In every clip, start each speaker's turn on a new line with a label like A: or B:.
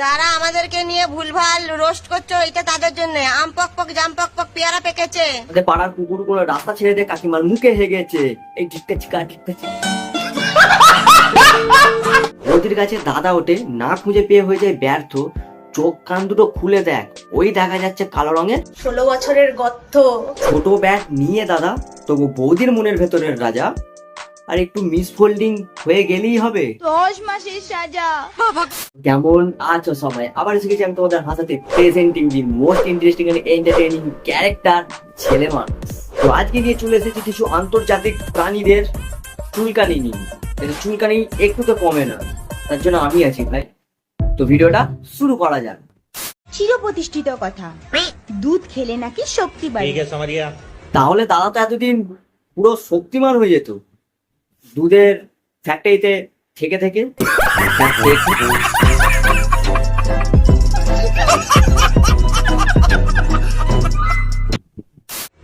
A: যারা আমাদেরকে নিয়ে ভুলভাল রোস্ট করছ এটা তাদের জন্য। আম পক পক জাম পক পক পেয়ারা পেকেছে।
B: আমাদের পাড়ার কুকুরগুলো রাস্তা ছেড়ে দিয়ে কাকিমার মুখে হেগেছে। এই ঠিকটা চিকা চিকা। নদীর কাছে দাদা ওঠে না খুঁজে পেয়ে হয়ে যায় ব্যর্থ। চোখ কান দুটো খুলে দেখ ওই দেখা যাচ্ছে কালো রঙের।
A: ষোলো বছরের গর্ত।
B: ছোট ব্যাগ নিয়ে দাদা তবু বৌদির মনের ভেতরের রাজা। আর একটু মিসফোল্ডিং হয়ে গেলেই হবে। কেমন আছো সবাই? আবার এসে গেছি আমি তোমাদের হাসাতে presenting the most interesting and entertaining character ছেলে মানুষ। তো আজকে গিয়ে চলে এসেছি কিছু আন্তর্জাতিক প্রাণীদের চুলকানি নিয়ে। চুলকানি একটু তো কমে না তার জন্য আমি আছি ভাই। তো ভিডিওটা শুরু করা যাক।
C: চিরপ্রতিষ্ঠিত কথা। দুধ খেলে নাকি শক্তি বাড়ে?
B: তাহলে দাদা তো এতদিন পুরো শক্তিমান হয়ে যেত। দুধের ফ্যাক্টরিতে থেকে থেকে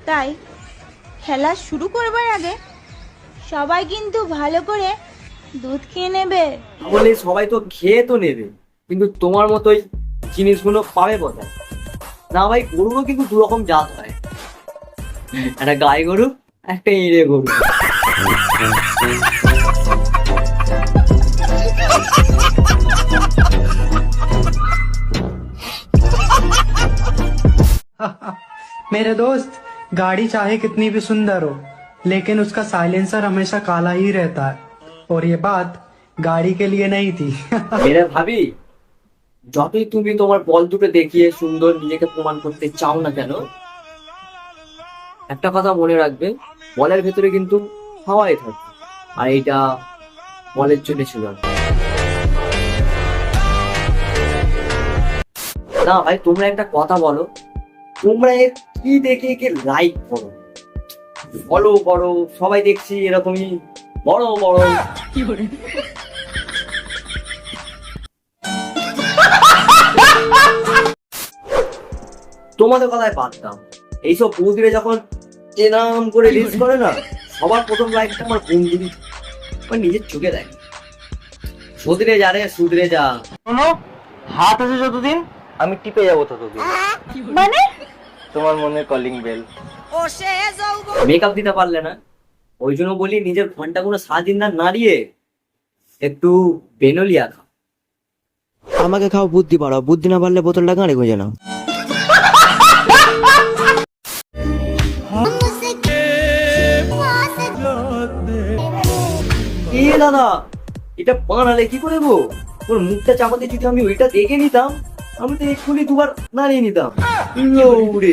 C: তাই খেলা শুরু করবার আগে সবাই কিন্তু ভালো করে দুধ খেয়ে নেবে।
B: বলে সবাই তো খেয়ে তো নেবে কিন্তু তোমার মতোই জিনিসগুলো পাবে কোথায়? না ভাই গরুরও কিন্তু দু রকম জাত হয়। একটা গাই গরু একটা ইঁড়ে গরু।
D: मेरे दोस्त गाड़ी चाहे कितनी भी सुंदर हो लेकिन उसका साइलेंसर हमेशा काला ही रहता है और ये बात गाड़ी के लिए नहीं थी
B: মেরে ভাবি যতই তুমি তোমার বল দুটো দেখিয়ে সুন্দর নিজেকে প্রমাণ করতে চাও না কেন একটা কথা মনে রাখবে বলের ভেতরে কিন্তু হাওয়াই থাকে আর এইটা বলের জন্য ছিল না। না ভাই তোমরা একটা কথা বলো তোমরা এর কি দেখে একে লাইক করো? ফলো করো সবাই দেখছি এরকমই। বড় বড়। তোমাদের কথায় পারতাম এইসব বৌদিরে যখন এনাম করে রিলস করে না সবার প্রথম লাইকটা আমার বন্ধুরই আমার নিজের চোখে দেখ। সুধরে যা রে সুধরে যা।
E: শোনো হাত আছে যতদিন আমি টিপে যাব ততদিন।
C: মানে?
E: তোমার মনে কলিং বেল
A: ও সে যৌবন
B: মেকআপ দিতে পারলে না। ওই জন্য বলি নিজের ফোনটা কোনো সারাদিন না নাড়িয়ে একটু বেনলিয়া খাও। আমাকে খাও বুদ্ধি বাড়াও। বুদ্ধি না পারলে বোতলটা গাঁড়ে গুঁজে নাও। এ দাদা এটা বানালে কি করে গো ওর মুখটা চাপাতে যদি আমি ওইটা দেখে নিতাম আমি তো এক্ষুনি দুবার নাড়িয়ে নিতাম। উড়ে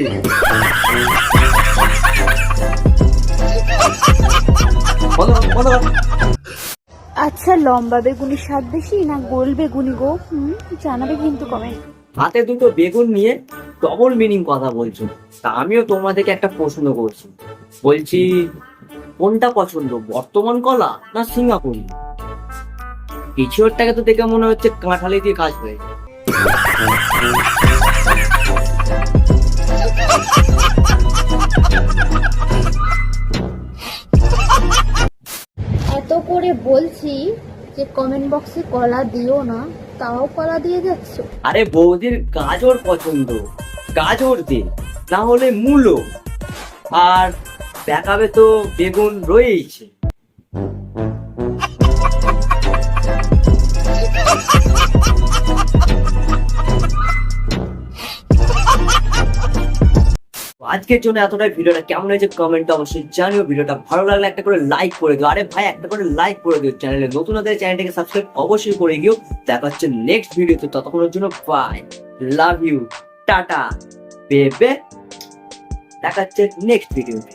B: বলো বলো।
C: আচ্ছা লম্বা বেগুনি স্বাদ বেশি না গোল বেগুনি গো? হুম জানাবে কিন্তু কমেন্ট।
B: হাতে দুটো বেগুন নিয়ে ডবল মিনিং কথা বলছো। তা আমিও তোমার থেকে একটা প্রশ্ন করছি। বলছি কোনটা পছন্দ বর্তমান কলা না সিঙ্গাপুরি? পিছিওরটাকে তো দেখে মনে হচ্ছে কাঁঠালি দিয়ে কাজ হয়ে
F: এত করে বলছি যে কমেন্ট বক্সে কলা দিও না, তাও কলা দিয়ে যাচ্ছ?
B: আরে বৌদির গাজর পছন্দ, গাজর দে, না হলে মূলো। আর দেখাবে তো বেগুন রয়েছে আজকের জন্য এতটাই। ভিডিওটা কেমন হয়েছে কমেন্ট অবশ্যই জানিও। ভিডিওটা ভালো লাগলে একটা করে লাইক করে দিও। আরে ভাই, একটা করে লাইক করে দিও চ্যানেলে নতুন হতে চ্যানেলটাকে সাবস্ক্রাইব অবশ্যই করে দিও। দেখা হচ্ছে নেক্সট ভিডিওতে ততক্ষণের জন্য বাই লাভ ইউ টাটা। বেবে দেখা হচ্ছে নেক্সট ভিডিওতে